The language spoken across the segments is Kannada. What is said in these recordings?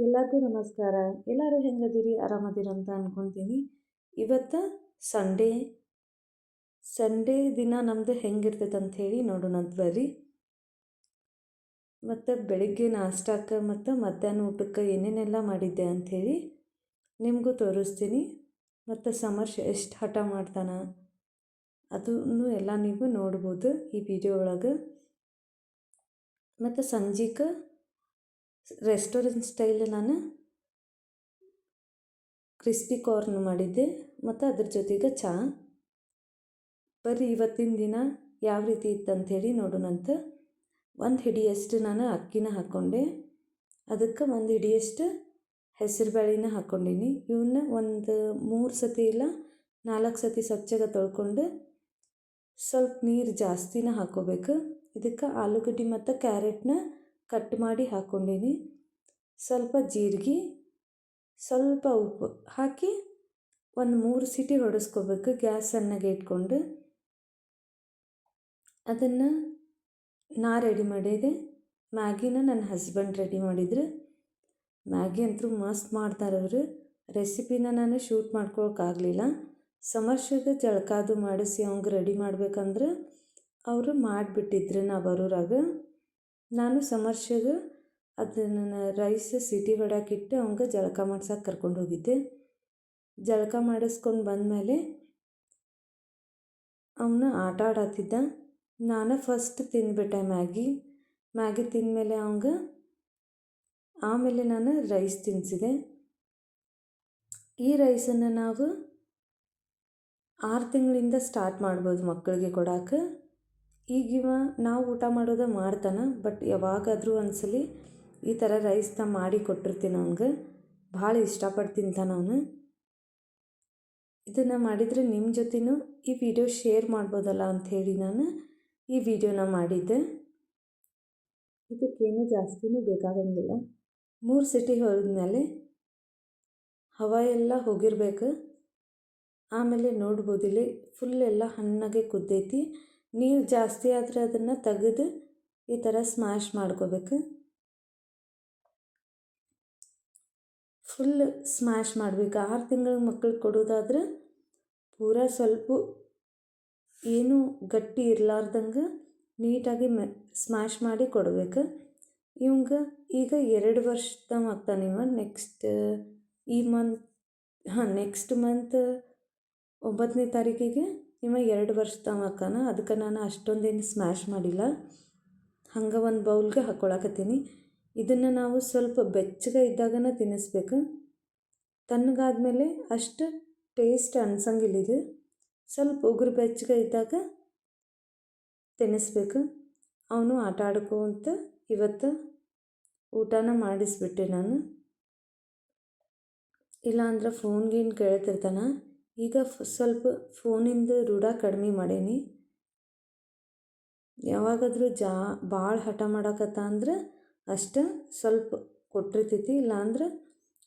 ಎಲ್ಲರಿಗೂ ನಮಸ್ಕಾರ. ಎಲ್ಲರೂ ಹೆಂಗದಿರಿ? ಆರಾಮದಿರಿ ಅಂತ ಅಂದ್ಕೊತೀನಿ ಇವತ್ತು ಸಂಡೇ ಸಂಡೇ ದಿನ ನಮ್ಮದು ಹೆಂಗಿರ್ತೈತೆ ಅಂಥೇಳಿ ನೋಡೋಣ ಬರ್ರಿ ಮತ್ತು ಬೆಳಿಗ್ಗೆ ನಾಷ್ಟಕ್ಕೆ ಮತ್ತು ಮಧ್ಯಾಹ್ನ ಊಟಕ್ಕೆ ಏನೇನೆಲ್ಲ ಮಾಡಿದ್ದೆ ಅಂಥೇಳಿ ನಿಮಗೂ ತೋರಿಸ್ತೀನಿ. ಮತ್ತು ಸಮರ್ಷ ಎಷ್ಟು ಹಠ ಮಾಡ್ತಾನೆ ಅದನ್ನು ಎಲ್ಲ ನೀವು ನೋಡ್ಬೋದು ಈ ವಿಡಿಯೋ ಒಳಗೆ. ಮತ್ತು ಸಂಜೆಗೆ ರೆಸ್ಟೋರೆಂಟ್ ಸ್ಟೈಲ್ ನಾನು ಕ್ರಿಸ್ಪಿ ಕಾರ್ನ್ ಮಾಡಿದ್ದೆ ಮತ್ತು ಅದ್ರ ಜೊತೆಗೆ ಚಹಾ ಬರ್ರಿ, ಇವತ್ತಿನ ದಿನ ಯಾವ ರೀತಿ ಇತ್ತಂಥೇಳಿ ನೋಡೋಣಂತ ಒಂದು ಹಿಡಿಯಷ್ಟು ನಾನು ಅಕ್ಕಿನ ಹಾಕ್ಕೊಂಡೆ ಅದಕ್ಕೆ ಒಂದು ಹಿಡಿಯಷ್ಟು ಹೆಸರು ಬೇಳೆನ ಹಾಕ್ಕೊಂಡೀನಿ ಇವನ್ನ ಒಂದು ಮೂರು ಸತಿ ಇಲ್ಲ, ನಾಲ್ಕು ಸತಿ ಸ್ವಚ್ಛಗೆ ತೊಳ್ಕೊಂಡು ಸ್ವಲ್ಪ ನೀರು ಜಾಸ್ತಿನ ಹಾಕ್ಕೋಬೇಕು ಇದಕ್ಕೆ ಆಲೂಗಡ್ಡೆ ಮತ್ತು ಕ್ಯಾರೆಟ್ನ ಕಟ್ ಮಾಡಿ ಹಾಕ್ಕೊಂಡೀನಿ. ಸ್ವಲ್ಪ ಜೀರಿಗೆ, ಸ್ವಲ್ಪ ಉಪ್ಪು ಹಾಕಿ ಒಂದು ಮೂರು ಸೀಟಿ ಹೊಡೆಸ್ಕೋಬೇಕು ಗ್ಯಾಸ್ ಸಣ್ಣಗೆ ಇಟ್ಕೊಂಡು. ಅದನ್ನು ನಾ ರೆಡಿ ಮಾಡಿದೆ. ಮ್ಯಾಗಿನ ನನ್ನ ಹಸ್ಬೆಂಡ್ ರೆಡಿ ಮಾಡಿದ್ರು. ಮ್ಯಾಗಿ ಅಂತೂ ಮಸ್ತ್ ಮಾಡ್ತಾರೆ ಅವರು. ರೆಸಿಪಿನ ನಾನು ಶೂಟ್ ಮಾಡ್ಕೊಳಕ್ಕಾಗಲಿಲ್ಲ ಸಮರ್ಷಗೆ ಜಳಕಾದು ಮಾಡಿಸಿ ಅವಂಗೆ ರೆಡಿ ಮಾಡ್ಬೇಕಂದ್ರೆ ಅವರು ಮಾಡಿಬಿಟ್ಟಿದ್ರು ನಾ ಬರೋರಾಗ. ನಾನು ಸಮರ್ಷೆಗೆ ಅದನ್ನು ರೈಸ್ ಸಿಟಿ ಹೊಡ್ಯಾಕಿಟ್ಟು ಅವಂಗೆ ಜಳಕ ಮಾಡ್ಸಕ್ಕೆ ಕರ್ಕೊಂಡು ಹೋಗಿದ್ದೆ. ಜಳಕ ಮಾಡಿಸ್ಕೊಂಡು ಬಂದಮೇಲೆ ಅವನ ಆಟ ಆಡತ್ತಿದ್ದ ನಾನು ಫಸ್ಟ್ ತಿಂದ್ಬಿಟ್ಟೆ ಮ್ಯಾಗಿ. ಮ್ಯಾಗಿ ತಿಂದಮೇಲೆ ಅವಂಗೆ ಆಮೇಲೆ ನಾನು ರೈಸ್ ತಿನ್ನಿಸಿದೆ ಈ ರೈಸನ್ನು ನಾವು ಆರು ತಿಂಗಳಿಂದ ಸ್ಟಾರ್ಟ್ ಮಾಡ್ಬೋದು ಮಕ್ಕಳಿಗೆ ಕೊಡಕ್ಕೆ ಈಗಿವ ನಾವು ಊಟ ಮಾಡೋದು ಮಾಡ್ತಾನೆ ಬಟ್ ಯಾವಾಗಾದರೂ ಒಂದ್ಸಲಿ ಈ ಥರ ರೈಸ್ನ ಮಾಡಿ ಕೊಟ್ಟಿರ್ತೀನಿ ಅವ್ನಿಗೆ. ಭಾಳ ಇಷ್ಟಪಟ್ಟು ತಿಂತಾನೆ ಅವನು. ಇದನ್ನು ಮಾಡಿದರೆ ನಿಮ್ಮ ಜೊತೆನೂ ಈ ವಿಡಿಯೋ ಶೇರ್ ಮಾಡ್ಬೋದಲ್ಲ ಅಂಥೇಳಿ ನಾನು ಈ ವಿಡಿಯೋನ ಮಾಡಿದ್ದೆ. ಇದಕ್ಕೇನು ಜಾಸ್ತಿನೂ ಬೇಕಾಗಂಗಿಲ್ಲ. ಮೂರು ಸಿಟಿ ಹೋದ್ಮೇಲೆ ಹವಾ ಎಲ್ಲ ಹೋಗಿರ್ಬೇಕು. ಆಮೇಲೆ ನೋಡ್ಬೋದಿಲ್ಲಿ ಫುಲ್ ಎಲ್ಲ ಹಣ್ಣಾಗೆ ಕುದ್ದೈತಿ. ನೀರು ಜಾಸ್ತಿ ಆದರೆ ಅದನ್ನು ತೆಗೆದು ಈ ಥರ ಸ್ಮ್ಯಾಶ್ ಮಾಡ್ಕೋಬೇಕು. ಫುಲ್ ಸ್ಮ್ಯಾಶ್ ಮಾಡಬೇಕು. ಆರು ತಿಂಗಳ ಮಕ್ಳಿಗೆ ಕೊಡೋದಾದ್ರೆ ಪೂರ ಸ್ವಲ್ಪ ಏನು ಗಟ್ಟಿ ಇರಲಾರ್ದಂಗೆ ನೀಟಾಗಿ ಮೆ ಸ್ಮ್ಯಾಶ್ ಮಾಡಿ ಕೊಡ್ಬೇಕು. ಇವಂಗೆ ಈಗ ಎರಡು ವರ್ಷದ ಆಗ್ತಾನೆ ಇವ. ನೆಕ್ಸ್ಟ್ ಈ ಮಂತ್ ಹಾಂ ನೆಕ್ಸ್ಟ್ ಮಂತ್ ಒಂಬತ್ತನೇ ತಾರೀಕಿಗೆ ಇವ ಎರಡು ವರ್ಷ ತಮಕನ ಅದಕ್ಕೆ ನಾನು ಅಷ್ಟೊಂದೇನು ಸ್ಮ್ಯಾಶ್ ಮಾಡಿಲ್ಲ. ಹಂಗೆ ಒಂದು ಬೌಲ್ಗೆ ಹಾಕ್ಕೊಳಕತ್ತೀನಿ ಇದನ್ನು ನಾವು ಸ್ವಲ್ಪ ಬೆಚ್ಚಗೆ ಇದ್ದಾಗನ ತಿನ್ನಿಸ್ಬೇಕು. ತಣ್ಣಗಾದ್ಮೇಲೆ ಅಷ್ಟು ಟೇಸ್ಟ್ ಅನ್ಸಂಗಿಲ್ಲ ಇದು ಸ್ವಲ್ಪ ಉಗುರು ಬೆಚ್ಚಗೆ ಇದ್ದಾಗ ತಿನ್ನಿಸ್ಬೇಕು. ಅವನು ಆಟ ಆಡ್ಕೊಂತ ಇವತ್ತು ಊಟನ ಮಾಡಿಸ್ಬಿಟ್ಟೆ ನಾನು. ಇಲ್ಲಾಂದ್ರೆ ಫೋನ್ ಕೇಳ್ತಿರ್ತಾನೆ. ಈಗ ಸ್ವಲ್ಪ ಫೋನಿಂದ ರೂಢ ಕಡಿಮೆ ಮಾಡೇನಿ. ಯಾವಾಗಾದರೂ ಜಾ, ಭಾಳ ಹಠ ಮಾಡಕತ್ತ ಅಂದ್ರೆ ಅಷ್ಟು ಸ್ವಲ್ಪ ಕೊಟ್ಟಿರ್ತೈತಿ, ಇಲ್ಲಾಂದ್ರೆ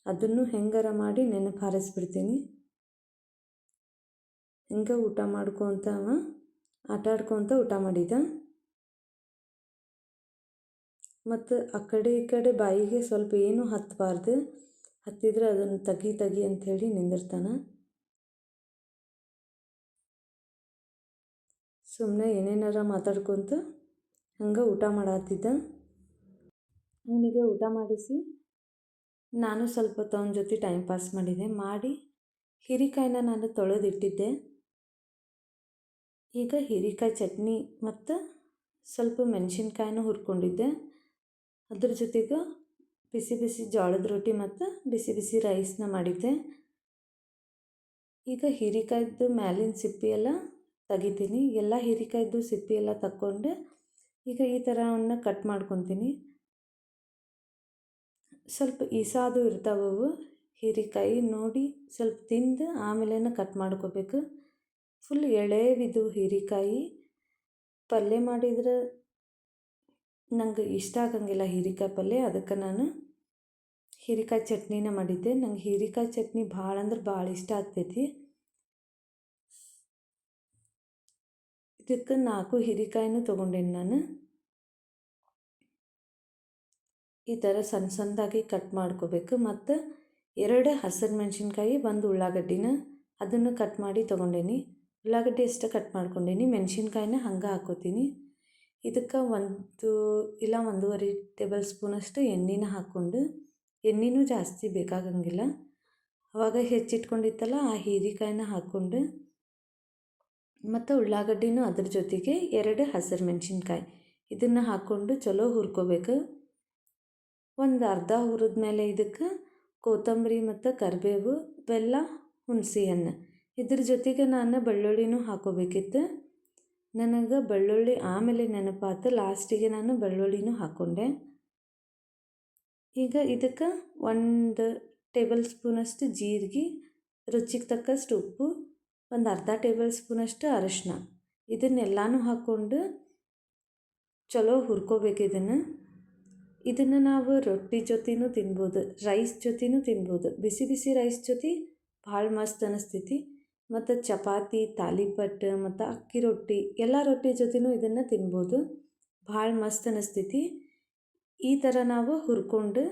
ಅದನ್ನು ಹೆಂಗಾರ ಮಾಡಿ ನೆನಪು ಹಾರಿಸ್ಬಿಡ್ತೀನಿ ಹಿಂಗೆ ಊಟ ಮಾಡ್ಕೊತ ಅವ ಆಟ ಆಡ್ಕೊತ ಊಟ ಮಾಡಿದ. ಮತ್ತು ಆ ಕಡೆ ಈ ಕಡೆ ಬಾಯಿಗೆ ಸ್ವಲ್ಪ ಏನೂ ಹತ್ತಬಾರ್ದು ಹತ್ತಿದ್ರೆ ಅದನ್ನು ತಗಿ ತೆಗಿ ಅಂಥೇಳಿ ನಿಂದಿರ್ತಾನೆ. ಸುಮ್ಮನೆ ಏನೇನಾರ ಮಾತಾಡ್ಕೊತ ಹಂಗೆ ಊಟ ಮಾಡತ್ತಿದ್ದ ಅವನಿಗೆ ಊಟ ಮಾಡಿಸಿ ನಾನು ಸ್ವಲ್ಪ ಹೊತ್ತು ಅವನ ಜೊತೆ ಟೈಮ್ ಪಾಸ್ ಮಾಡಿದೆ. ಮಾಡಿ ಹೀರಿಕಾಯಿನ ನಾನು ತೊಳೆದಿಟ್ಟಿದ್ದೆ. ಈಗ ಹೀರಿಕಾಯಿ ಚಟ್ನಿ ಮತ್ತು ಸ್ವಲ್ಪ ಮೆಣಸಿನ್ಕಾಯಿನೂ ಹುರ್ಕೊಂಡಿದ್ದೆ. ಅದ್ರ ಜೊತೆಗೆ ಬಿಸಿ ಬಿಸಿ ಜೋಳದ ರೊಟ್ಟಿ ಮತ್ತು ಬಿಸಿ ಬಿಸಿ ರೈಸ್ನ ಮಾಡಿದ್ದೆ. ಈಗ ಹೀರಿಕಾಯ್ದು ಮ್ಯಾಲಿನ ಸಿಪ್ಪಿ ಎಲ್ಲ ತೆಗಿತೀನಿ. ಎಲ್ಲ ಹೀರಿಕಾಯ್ದು ಸಿಪ್ಪೆ ಎಲ್ಲ ತಕ್ಕೊಂಡು ಈಗ ಈ ಥರವನ್ನು ಕಟ್ ಮಾಡ್ಕೊತೀನಿ. ಸ್ವಲ್ಪ ಇಸಾದು ಇರ್ತಾವವು ಹೀರಿಕಾಯಿ ನೋಡಿ ಸ್ವಲ್ಪ ತಿಂದು ಆಮೇಲೆ ಕಟ್ ಮಾಡ್ಕೋಬೇಕು. ಫುಲ್ ಎಳೆವಿದು ಹೀರೆಕಾಯಿ. ಪಲ್ಯ ಮಾಡಿದ್ರೆ ನಂಗೆ ಇಷ್ಟ ಆಗಂಗಿಲ್ಲ ಹೀರಿಕಾಯಿ ಪಲ್ಯ. ಅದಕ್ಕೆ ನಾನು ಹೀರೆಕಾಯಿ ಚಟ್ನಿನ ಮಾಡಿದ್ದೆ. ನಂಗೆ ಹೀರಿಕಾಯಿ ಚಟ್ನಿ ಭಾಳ ಅಂದ್ರೆ ಭಾಳ ಇಷ್ಟ ಆಗ್ತೈತಿ. ಇದಕ್ಕೆ ನಾಲ್ಕು ಹೀರೆಕಾಯಿನೂ ತೊಗೊಂಡೇನಿ ನಾನು. ಈ ಥರ ಸಣ್ಣ ಸಣ್ಣದಾಗಿ ಕಟ್ ಮಾಡ್ಕೋಬೇಕು. ಮತ್ತು ಎರಡು ಹಸಿರು ಮೆಣಸಿನ್ಕಾಯಿ, ಒಂದು ಉಳ್ಳಾಗಡ್ಡಿನ ಅದನ್ನು ಕಟ್ ಮಾಡಿ ತೊಗೊಂಡೇನಿ. ಉಳ್ಳಾಗಡ್ಡಿ ಎಷ್ಟು ಕಟ್ ಮಾಡ್ಕೊಂಡೇನಿ. ಮೆಣಸಿನ್ಕಾಯಿನ ಹಂಗೆ ಹಾಕೋತೀನಿ. ಇದಕ್ಕೆ ಒಂದು, ಇಲ್ಲ ಒಂದೂವರೆ ಟೇಬಲ್ ಸ್ಪೂನಷ್ಟು ಎಣ್ಣೆನ ಹಾಕ್ಕೊಂಡು, ಎಣ್ಣೆನೂ ಜಾಸ್ತಿ ಬೇಕಾಗಂಗಿಲ್ಲ. ಅವಾಗ ಹೆಚ್ಚಿಟ್ಕೊಂಡಿತ್ತಲ್ಲ, ಆ ಹೀರಿಕಾಯಿನ ಹಾಕ್ಕೊಂಡು ಮತ್ತು ಉಳ್ಳಾಗಡ್ಡಿನೂ ಅದ್ರ ಜೊತೆಗೆ ಎರಡು ಹಸಿರು ಮೆಣಸಿನ್ಕಾಯಿ ಇದನ್ನು ಹಾಕ್ಕೊಂಡು ಚಲೋ ಹುರ್ಕೋಬೇಕು. ಒಂದು ಅರ್ಧ ಹುರಿದ ಮೇಲೆ ಇದಕ್ಕೆ ಕೊತ್ತಂಬರಿ ಮತ್ತು ಕರಿಬೇವು, ಬೆಲ್ಲ ಹುಣಸೆ ಹಣ್ಣು ಇದ್ರ ಜೊತೆಗೆ ನಾನು ಬೆಳ್ಳುಳ್ಳಿನೂ ಹಾಕೋಬೇಕಿತ್ತು. ನನಗೆ ಬೆಳ್ಳುಳ್ಳಿ ಆಮೇಲೆ ನೆನಪಾತು, ಲಾಸ್ಟಿಗೆ ನಾನು ಬೆಳ್ಳುಳ್ಳಿನೂ ಹಾಕ್ಕೊಂಡೆ ಈಗ ಇದಕ್ಕೆ ಒಂದು ಟೇಬಲ್ ಸ್ಪೂನಷ್ಟು ಜೀರಿಗೆ, ರುಚಿಗೆ ತಕ್ಕಷ್ಟು ಉಪ್ಪು ಒಂದು ಅರ್ಧ ಟೇಬಲ್ ಸ್ಪೂನಷ್ಟು ಅರಶಿನ. ಇದನ್ನೆಲ್ಲನೂ ಹಾಕ್ಕೊಂಡು ಚಲೋ ಹುರ್ಕೋಬೇಕು ಇದನ್ನು. ಇದನ್ನು ನಾವು ರೊಟ್ಟಿ ಜೊತೆನೂ ತಿನ್ಬೋದು, ರೈಸ್ ಜೊತೆನೂ ತಿನ್ಬೋದು. ಬಿಸಿ ಬಿಸಿ ರೈಸ್ ಜೊತೆ ಭಾಳ ಮಸ್ತ್ ಅನಿಸ್ತೈತಿ. ಮತ್ತು ಚಪಾತಿ, ತಾಲಿಪಟ್ಟು, ಮತ್ತು ಅಕ್ಕಿ ರೊಟ್ಟಿ, ಎಲ್ಲ ರೊಟ್ಟಿ ಜೊತೆನೂ ಇದನ್ನು ತಿನ್ಬೋದು. ಭಾಳ ಮಸ್ತ್ ಅನಿಸ್ತೈತಿ. ಈ ಥರ ನಾವು ಹುರ್ಕೊಂಡು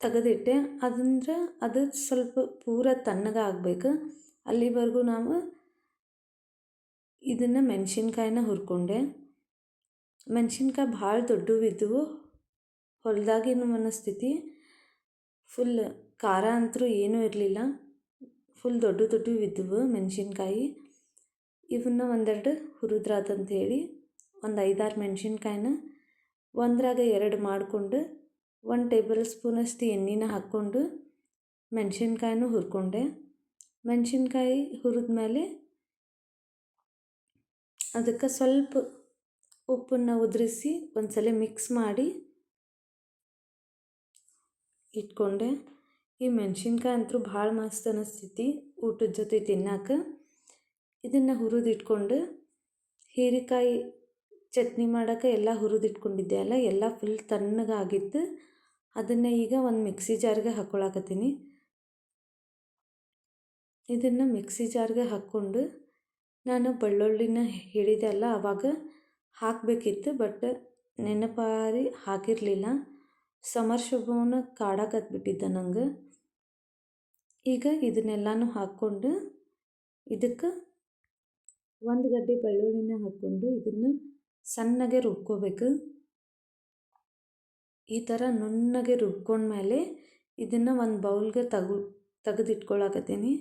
ತೆಗೆದಿಟ್ಟೆ. ಅದಂದ್ರೆ ಅದು ಸ್ವಲ್ಪ ಪೂರ ತಣ್ಣಗೆ ಆಗ್ಬೇಕು ಅಲ್ಲಿವರೆಗೂ ನಾವು ಇದನ್ನು ಮೆಣಸಿನ್ಕಾಯಿನ ಹುರ್ಕೊಂಡೆ. ಮೆಣಸಿನ್ಕಾಯಿ ಭಾಳ ದೊಡ್ಡ ಇದ್ದವು ಹೊಲದಾಗಿನ ಮನಸ್ಥಿತಿ? ಫುಲ್ ಖಾರ ಅಂತೂ ಏನೂ ಇರಲಿಲ್ಲ. ಫುಲ್ ದೊಡ್ಡ ದೊಡ್ಡ ಇದ್ದವು ಮೆಣಸಿನ್ಕಾಯಿ. ಇವನ್ನ ಒಂದೆರಡು ಹುರಿದ್ರಾತಂತ ಹೇಳಿ ಒಂದು ಐದಾರು ಮೆಣಸಿನ್ಕಾಯಿನ ಒಂದ್ರಾಗ ಎರಡು ಮಾಡಿಕೊಂಡು ಒಂದು ಟೇಬಲ್ ಸ್ಪೂನಷ್ಟು ಎಣ್ಣೆನ ಹಾಕ್ಕೊಂಡು ಮೆಣಸಿನ್ಕಾಯಿನೂ ಹುರ್ಕೊಂಡೆ. ಮೆಣಸಿನ್ಕಾಯಿ ಹುರಿದ್ಮೇಲೆ ಅದಕ್ಕೆ ಸ್ವಲ್ಪ ಉಪ್ಪನ್ನು ಉದುರಿಸಿ ಒಂದು ಸಲ ಮಿಕ್ಸ್ ಮಾಡಿ ಇಟ್ಕೊಂಡೆ. ಈ ಮೆಣಸಿನ್ಕಾಯಿ ಅಂತೂ ಭಾಳ ಮಸ್ತ್ ಅನಿಸ್ತೈತಿ ಊಟದ ಜೊತೆ ತಿನ್ನಕ್ಕೆ ಇದನ್ನು ಹುರಿದಿಟ್ಕೊಂಡು ಹೀರೆಕಾಯಿ ಚಟ್ನಿ ಮಾಡೋಕ್ಕೆ ಎಲ್ಲ ಹುರಿದಿಟ್ಕೊಂಡಿದ್ದೆ ಅಲ್ಲ, ಎಲ್ಲ ಫುಲ್ ತಣ್ಣಗಾಗಿತ್ತು. ಅದನ್ನು ಈಗ ಒಂದು ಮಿಕ್ಸಿ ಜಾರ್ಗೆ ಹಾಕ್ಕೊಳಕತ್ತೀನಿ ಇದನ್ನು ಮಿಕ್ಸಿ ಜಾರ್ಗೆ ಹಾಕ್ಕೊಂಡು ನಾನು ಬೆಳ್ಳುಳ್ಳಿನ ಹೇಳಿದೆ ಅಲ್ಲ ಆವಾಗ ಹಾಕಬೇಕಿತ್ತು ಬಟ್ ನೆನಪಾರಿ ಹಾಕಿರಲಿಲ್ಲ. ಸಮರ್ ಶುಭವನ್ನು ಕಾಡಾಕತ್ಬಿಟ್ಟಿದ್ದ ನಂಗೆ. ಈಗ ಇದನ್ನೆಲ್ಲನೂ ಹಾಕ್ಕೊಂಡು ಇದಕ್ಕೆ ಒಂದು ಗಡ್ಡೆ ಬೆಳ್ಳುಳ್ಳಿನ ಹಾಕ್ಕೊಂಡು ಇದನ್ನು ಸಣ್ಣಗೆ ರುಬ್ಕೋಬೇಕು. ಈ ಥರ ನುಣ್ಣಗೆ ರುಬ್ಕೊಂಡ್ಮೇಲೆ ಇದನ್ನು ಒಂದು ಬೌಲ್ಗೆ ತಗು, ತೆಗೆದಿಟ್ಕೊಳಕತ್ತೀನಿ.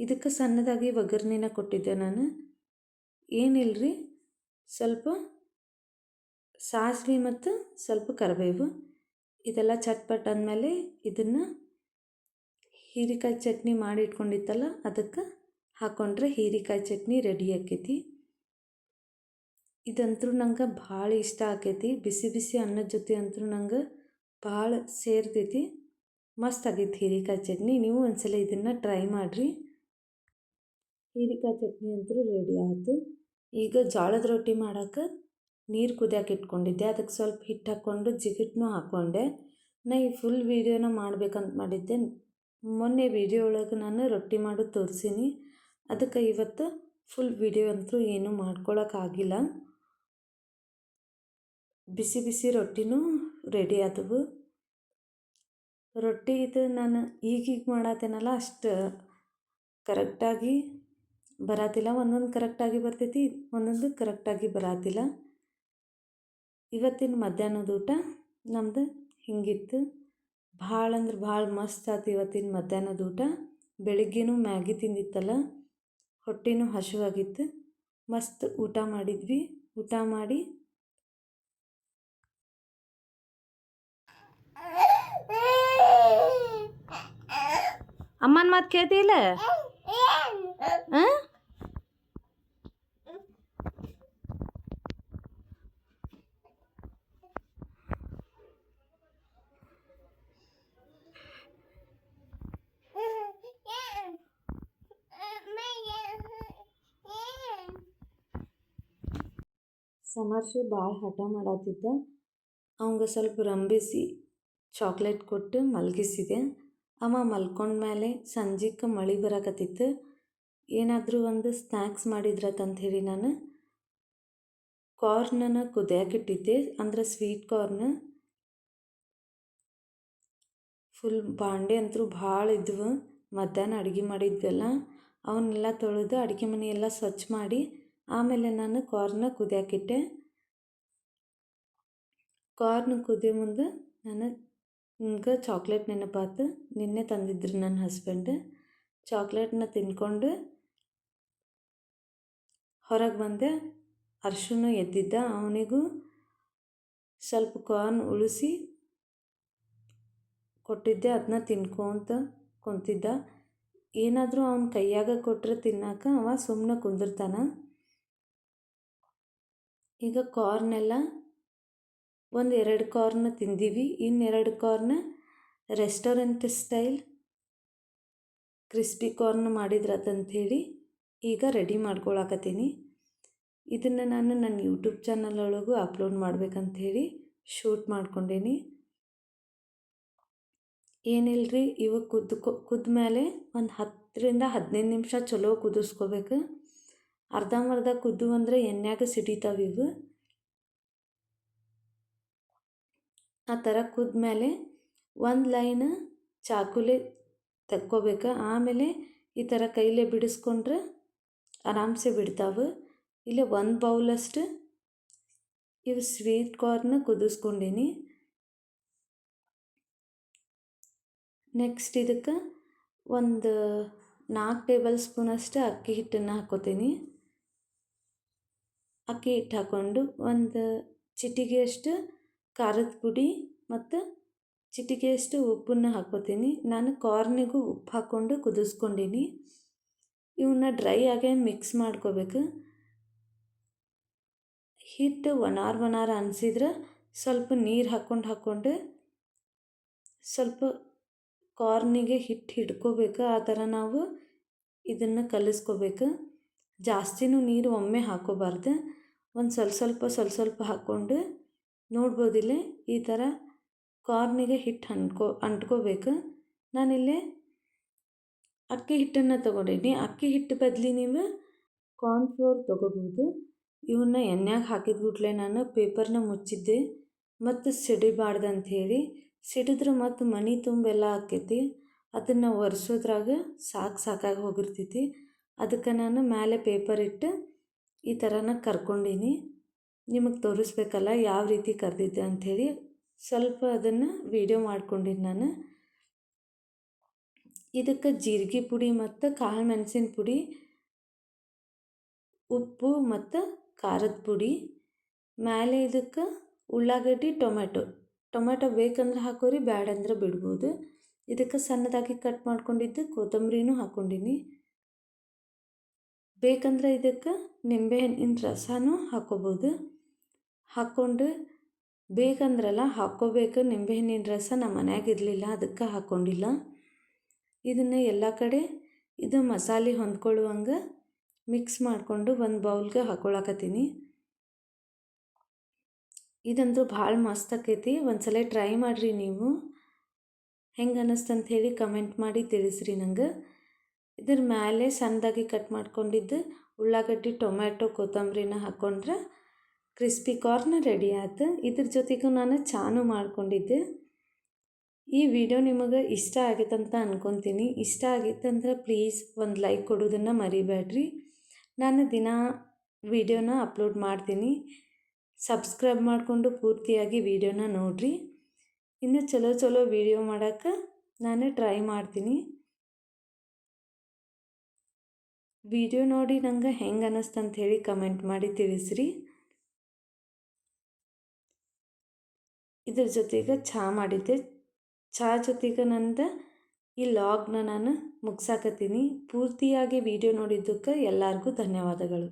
ಇದಕ್ಕೆ ಸಣ್ಣದಾಗಿ ಒಗ್ಗರ್ಣಿನ ಕೊಟ್ಟಿದ್ದೆ ನಾನು. ಏನಿಲ್ಲರಿ ಸ್ವಲ್ಪ ಸಾಸಿವೆ ಮತ್ತು ಸ್ವಲ್ಪ ಕರಿಬೇವು. ಇದೆಲ್ಲ ಚಟ್ಪಟ್ ಅಂದಮೇಲೆ ಇದನ್ನು ಹೀರಿಕಾಯಿ ಚಟ್ನಿ ಮಾಡಿ ಇಟ್ಕೊಂಡಿತ್ತಲ್ಲ, ಅದಕ್ಕೆ ಹಾಕ್ಕೊಂಡ್ರೆ ಹೀರಿಕಾಯಿ ಚಟ್ನಿ ರೆಡಿ ಆಕೈತಿ. ಇದಂತೂ ನಂಗೆ ಭಾಳ ಇಷ್ಟ ಆಕೈತಿ. ಬಿಸಿ ಬಿಸಿ ಅನ್ನದ ಜೊತೆ ಅಂತೂ ನಂಗೆ ಭಾಳ ಸೇರ್ತೈತಿ. ಮಸ್ತ್ ಆಗೈತಿ ಹೀರೆಕಾಯಿ ಚಟ್ನಿ. ನೀವು ಒಂದ್ಸಲ ಇದನ್ನು ಟ್ರೈ ಮಾಡಿರಿ. ಹೀರೆಕಾಯಿ ಚಟ್ನಿ ಅಂತೂ ರೆಡಿ ಆಯಿತು ಈಗ ಜೋಳದ ರೊಟ್ಟಿ ಮಾಡೋಕೆ ನೀರು ಕುದಿಯೋಕೆ ಇಟ್ಕೊಂಡಿದ್ದೆ. ಅದಕ್ಕೆ ಸ್ವಲ್ಪ ಹಿಟ್ಟು ಹಾಕ್ಕೊಂಡು ಜಿಗಿಟ್ನೂ ಹಾಕ್ಕೊಂಡೆ ನಾ ಈ ಫುಲ್ ವೀಡಿಯೋನ ಮಾಡ್ಬೇಕಂತ ಮಾಡಿದ್ದೆ. ಮೊನ್ನೆ ವೀಡಿಯೋ ಒಳಗೆ ನಾನು ರೊಟ್ಟಿ ಮಾಡೋದು ತೋರಿಸೀನಿ. ಅದಕ್ಕೆ ಇವತ್ತು ಫುಲ್ ವೀಡಿಯೋ ಅಂತೂ ಏನೂ ಮಾಡ್ಕೊಳಕ್ಕಾಗಿಲ್ಲ ಬಿಸಿ ಬಿಸಿ ರೊಟ್ಟಿನೂ ರೆಡಿ ಆದವು. ರೊಟ್ಟಿ ಇದು ನಾನು ಈಗೀಗ ಮಾಡತ್ತೇನಲ್ಲ ಅಷ್ಟು ಕರೆಕ್ಟಾಗಿ ಬರಾತಿಲ್ಲ. ಒಂದೊಂದು ಕರೆಕ್ಟಾಗಿ ಬರ್ತೈತಿ, ಒಂದೊಂದು ಕರೆಕ್ಟಾಗಿ ಬರಾತಿಲ್ಲ. ಇವತ್ತಿನ ಮಧ್ಯಾಹ್ನದ ಊಟ ನಮ್ದು ಹಿಂಗಿತ್ತು. ಭಾಳ ಅಂದ್ರೆ ಭಾಳ ಮಸ್ತ್ ಆಯ್ತು ಇವತ್ತಿನ ಮಧ್ಯಾಹ್ನದ ಊಟ. ಬೆಳಿಗ್ಗೆನೂ ಮ್ಯಾಗಿ ತಿಂದಿತ್ತಲ್ಲ, ಹೊಟ್ಟೆನೂ ಹಸಿವಾಗಿತ್ತು ಮಸ್ತ್ ಊಟ ಮಾಡಿದ್ವಿ. ಊಟ ಮಾಡಿ ಅಮ್ಮನ ಮಾತು ಕೇಳ್ತಿಲ್ಲ? ಸಮರ್ಸು ಭಾಳ ಹಠ ಮಾಡತ್ತಿದ್ದ ಅವಂಗೆ ಸ್ವಲ್ಪ ರಂಬಿಸಿ ಚಾಕ್ಲೇಟ್ ಕೊಟ್ಟು ಮಲಗಿಸಿದೆ. ಅವ ಮಲ್ಕೊಂಡ್ಮೇಲೆ ಸಂಜೆಗೆ ಮಳೆ ಬರಕತ್ತಿತ್ತು. ಏನಾದರೂ ಒಂದು ಸ್ನ್ಯಾಕ್ಸ್ ಮಾಡಿದ್ರತಂತ ಹೇಳಿ ನಾನು. ಕಾರ್ನನ್ನು ಕುದಿಯಾಕಿಟ್ಟಿದ್ದೆ ಅಂದ್ರೆ ಸ್ವೀಟ್ ಕಾರ್ನ್. ಫುಲ್ ಬಾಂಡೆ ಅಂತೂ ಭಾಳ ಇದ್ವು. ಮಧ್ಯಾಹ್ನ ಅಡುಗೆ ಮಾಡಿದ್ವಲ್ಲ ಅವನ್ನೆಲ್ಲ ತೊಳೆದು ಅಡುಗೆ ಮನೆ ಎಲ್ಲ ಸ್ವಚ್ಛ ಮಾಡಿ ಆಮೇಲೆ ನಾನು ಕಾರ್ನ ಕುದಿಯಾಕಿಟ್ಟೆ ಕಾರ್ನ್ ಕುದಿಯೋ ಮುಂದೆ ನಾನು ಹಿಂಗೆ ಚಾಕ್ಲೇಟ್ ನೆನಪಾತು? ನಿನ್ನೆ ತಂದಿದ್ರು ನನ್ನ ಹಸ್ಬೆಂಡ್ ಚಾಕ್ಲೇಟ್ನ ತಿನ್ಕೊಂಡು ಹೊರಗೆ ಬಂದೆ. ಅರ್ಶನ ಎದ್ದಿದ್ದ. ಅವನಿಗೂ ಸ್ವಲ್ಪ ಕಾರ್ನ್ ಉಳಿಸಿ ಕೊಟ್ಟಿದ್ದೆ. ಅದನ್ನ ತಿನ್ಕೊಂತ ಕುಂತಿದ್ದ. ಏನಾದರೂ ಅವನ ಕೈಯಾಗ ಕೊಟ್ಟರೆ ತಿನ್ನಾಕ ಅವ ಸುಮ್ಮನೆ ಕುಂದಿರ್ತಾನ. ಈಗ ಕಾರ್ನೆಲ್ಲ ಒಂದು ಎರಡು ಕಾರ್ನ ತಿಂದೀವಿ ಇನ್ನೆರಡು ಕಾರ್ನ ರೆಸ್ಟೋರೆಂಟ್ ಸ್ಟೈಲ್ ಕ್ರಿಸ್ಪಿ ಕಾರ್ನ್ ಮಾಡಿದ್ರತಂಥೇಳಿ ಈಗ ರೆಡಿ ಮಾಡ್ಕೊಳಕತ್ತೀನಿ. ಇದನ್ನು ನಾನು ನನ್ನ ಯೂಟ್ಯೂಬ್ ಚಾನಲ್ ಒಳಗೂ ಅಪ್ಲೋಡ್ ಮಾಡ್ಬೇಕಂಥೇಳಿ ಶೂಟ್ ಮಾಡ್ಕೊಂಡೇನಿ. ಏನಿಲ್ಲರಿ ಇವು ಕುದ್ದ ಮೇಲೆ ಒಂದು ಹತ್ತರಿಂದ ಹದಿನೈದು ನಿಮಿಷ ಚಲೋ ಕುದಿಸ್ಕೋಬೇಕು. ಅರ್ಧಂಬರ್ಧ ಕುದ್ದು ಅಂದರೆ ಎಣ್ಣೆಯಾಗ ಸಿಡಿತಾವೆ ಇವು. ಆ ಥರ ಕುದ್ಮೇಲೆ ಒಂದು ಲೈನ್ ಚಾಕುಲೆ ತಕ್ಕೋಬೇಕು. ಆಮೇಲೆ ಈ ಥರ ಕೈಲೇ ಬಿಡಿಸ್ಕೊಂಡ್ರೆ ಆರಾಮ್ಸೆ ಬಿಡ್ತಾವೆ. ಇಲ್ಲೇ ಒಂದು ಬೌಲಷ್ಟು ಇವು ಸ್ವೀಟ್ ಕಾರ್ನ ಕುದಿಸ್ಕೊಂಡೀನಿ. ನೆಕ್ಸ್ಟ್ ಇದಕ್ಕೆ ಒಂದು ನಾಲ್ಕು ಟೇಬಲ್ ಸ್ಪೂನಷ್ಟು ಅಕ್ಕಿ ಹಿಟ್ಟನ್ನು ಹಾಕೋತೀನಿ. ಅಕ್ಕಿ ಹಿಟ್ಟು ಹಾಕ್ಕೊಂಡು ಒಂದು ಚಿಟಿಗೆಯಷ್ಟು ಖಾರದ ಪುಡಿ ಮತ್ತು ಚಿಟಿಕೆಯಷ್ಟು ಉಪ್ಪನ್ನು ಹಾಕ್ಕೋತೀನಿ. ನಾನು ಕಾರ್ನಿಗೂ ಉಪ್ಪು ಹಾಕ್ಕೊಂಡು ಕುದಿಸ್ಕೊಂಡೀನಿ. ಇವನ್ನ ಡ್ರೈ ಆಗೇ ಮಿಕ್ಸ್ ಮಾಡ್ಕೋಬೇಕು. ಹಿಟ್ಟು ಒನ್ ಅವರ್ ಒನ್ ಅವರ್ ಅನಿಸಿದ್ರೆ ಸ್ವಲ್ಪ ನೀರು ಹಾಕ್ಕೊಂಡು ಹಾಕ್ಕೊಂಡು ಸ್ವಲ್ಪ ಕಾರ್ನಿಗೆ ಹಿಟ್ಟು ಹಿಡ್ಕೋಬೇಕು. ಆ ಥರ ನಾವು ಇದನ್ನು ಕಲಿಸ್ಕೋಬೇಕು. ಜಾಸ್ತಿನೂ ನೀರು ಒಮ್ಮೆ ಹಾಕೋಬಾರ್ದು ಒಂದು ಸ್ವಲ್ಪ ಸ್ವಲ್ಪ ಸ್ವಲ್ಪ ಸ್ವಲ್ಪ ಹಾಕ್ಕೊಂಡು ನೋಡ್ಬೋದಿಲ್ಲೇ ಈ ಥರ ಕಾರ್ನಿಗೆ ಹಿಟ್ಟು ಅಂಟ್ಕೊ ಅಂಟ್ಕೋಬೇಕು. ನಾನಿಲ್ಲಿ ಅಕ್ಕಿ ಹಿಟ್ಟನ್ನು ತೊಗೊಂಡಿದ್ದೀನಿ. ಅಕ್ಕಿ ಹಿಟ್ಟು ಬದಲಿ ನೀವು ಕಾರ್ನ್ಫ್ಲೋರ್ ತೊಗೋಬೋದು. ಇವನ್ನ ಎಣ್ಣೆಗೆ ಹಾಕಿದ್ಬಿಟ್ಲೆ ನಾನು ಪೇಪರ್ನ ಮುಚ್ಚಿದ್ದೆ. ಮತ್ತು ಸಿಡಿಬಾರ್ದು ಅಂಥೇಳಿ ಸಿಡಿದ್ರೆ ಮತ್ತು ಮನೆ ತುಂಬೆಲ್ಲ ಆಕೈತಿ. ಅದನ್ನು ಒರೆಸೋದ್ರಾಗ ಸಾಕು ಸಾಕಾಗಿ ಹೋಗಿರ್ತೈತಿ. ಅದಕ್ಕೆ ನಾನು ಮೇಲೆ ಪೇಪರ್ ಇಟ್ಟು ಈ ಥರನ ಕರ್ಕೊಂಡೀನಿ. ನಿಮಗೆ ತೋರಿಸ್ಬೇಕಲ್ಲ ಯಾವ ರೀತಿ ಕರೆದಿದ್ದೆ ಅಂಥೇಳಿ ಸ್ವಲ್ಪ ಅದನ್ನು ವೀಡಿಯೋ ಮಾಡ್ಕೊಂಡಿದ್ದು ನಾನು. ಇದಕ್ಕೆ ಜೀರಿಗೆ ಪುಡಿ ಮತ್ತು ಕಾಳು ಮೆಣಸಿನ ಪುಡಿ, ಉಪ್ಪು ಮತ್ತು ಖಾರದ ಪುಡಿ ಮೇಲೆ ಇದಕ್ಕೆ ಉಳ್ಳಾಗಡ್ಡಿ ಟೊಮೆಟೊ ಟೊಮೆಟೊ ಬೇಕಂದ್ರೆ ಹಾಕೋರಿ, ಬ್ಯಾಡ ಅಂದ್ರೆ ಬಿಡ್ಬೋದು. ಇದಕ್ಕೆ ಸಣ್ಣದಾಗಿ ಕಟ್ ಮಾಡ್ಕೊಂಡಿದ್ದು ಕೊತ್ತಂಬರಿನೂ ಹಾಕ್ಕೊಂಡಿನಿ ಬೇಕಂದ್ರೆ ಇದಕ್ಕೆ ನಿಂಬೆಹಣ್ಣಿನ ರಸನೂ ಹಾಕ್ಕೋಬೋದು ಹಾಕ್ಕೊಂಡು ಬೇಕಂದ್ರಲ್ಲ ಹಾಕ್ಕೋಬೇಕು. ನಿಂಬೆಹಣ್ಣಿನ ರಸ ನಮ್ಮ ಮನ್ಯಾಗ ಇರಲಿಲ್ಲ, ಅದಕ್ಕೆ ಹಾಕ್ಕೊಂಡಿಲ್ಲ. ಇದನ್ನು ಎಲ್ಲ ಕಡೆ ಇದು ಮಸಾಲೆ ಹೊಂದ್ಕೊಳ್ಳುವಂಗೆ ಮಿಕ್ಸ್ ಮಾಡಿಕೊಂಡು ಒಂದು ಬೌಲ್ಗೆ ಹಾಕ್ಕೊಳಕತ್ತೀನಿ ಇದಂತೂ ಭಾಳ ಮಸ್ತ್ ಆಕೈತಿ. ಒಂದು ಸಲ ಟ್ರೈ ಮಾಡಿರಿ ನೀವು. ಹೆಂಗೆ ಅನ್ನಿಸ್ತಂತ ಹೇಳಿ ಕಮೆಂಟ್ ಮಾಡಿ ತಿಳಿಸ್ರಿ ನಂಗೆ. ಇದ್ರ ಮೇಲೆ ಸಣ್ಣದಾಗಿ ಕಟ್ ಮಾಡ್ಕೊಂಡಿದ್ದು ಉಳ್ಳಾಗಡ್ಡಿ, ಟೊಮ್ಯಾಟೊ, ಕೊತ್ತಂಬರಿನ ಹಾಕ್ಕೊಂಡ್ರೆ ಕ್ರಿಸ್ಪಿ ಕಾರ್ನ್ ರೆಡಿ ಆಯ್ತು. ಇದ್ರ ಜೊತೆಗೂ ನಾನು ಚಾನು ಮಾಡ್ಕೊಂಡಿದ್ದೆ. ಈ ವಿಡಿಯೋ ನಿಮಗೆ ಇಷ್ಟ ಆಗೈತಂತ ಅಂದ್ಕೊತೀನಿ ಇಷ್ಟ ಆಗಿತ್ತಂದ್ರೆ ಪ್ಲೀಸ್ ಒಂದು ಲೈಕ್ ಕೊಡೋದನ್ನು ಮರಿಬೇಡ್ರಿ. ನಾನು ದಿನ ವಿಡಿಯೋನ ಅಪ್ಲೋಡ್ ಮಾಡ್ತೀನಿ. ಸಬ್ಸ್ಕ್ರೈಬ್ ಮಾಡಿಕೊಂಡು ಪೂರ್ತಿಯಾಗಿ ವಿಡಿಯೋನ ನೋಡಿರಿ. ಇನ್ನು ಚಲೋ ಚಲೋ ವಿಡಿಯೋ ಮಾಡೋಕ್ಕೆ ನಾನು ಟ್ರೈ ಮಾಡ್ತೀನಿ. ವಿಡಿಯೋ ನೋಡಿ ನಂಗೆ ಹೆಂಗೆ ಅನ್ನಿಸ್ತಂತ ಹೇಳಿ ಕಮೆಂಟ್ ಮಾಡಿ ತಿಳಿಸ್ರಿ. ಇದ್ರ ಜೊತೆಗೆ ಚಹಾ ಮಾಡಿದ್ದೆ. ಚಹಾ ಜೊತೆಗೆ ನಂದು ಈ ಲಾಗ್ನ ನಾನು ಮುಗ್ಸಾಕತ್ತೀನಿ. ಪೂರ್ತಿಯಾಗಿ ವಿಡಿಯೋ ನೋಡಿದ್ದಕ್ಕೆ ಎಲ್ಲರಿಗೂ ಧನ್ಯವಾದಗಳು.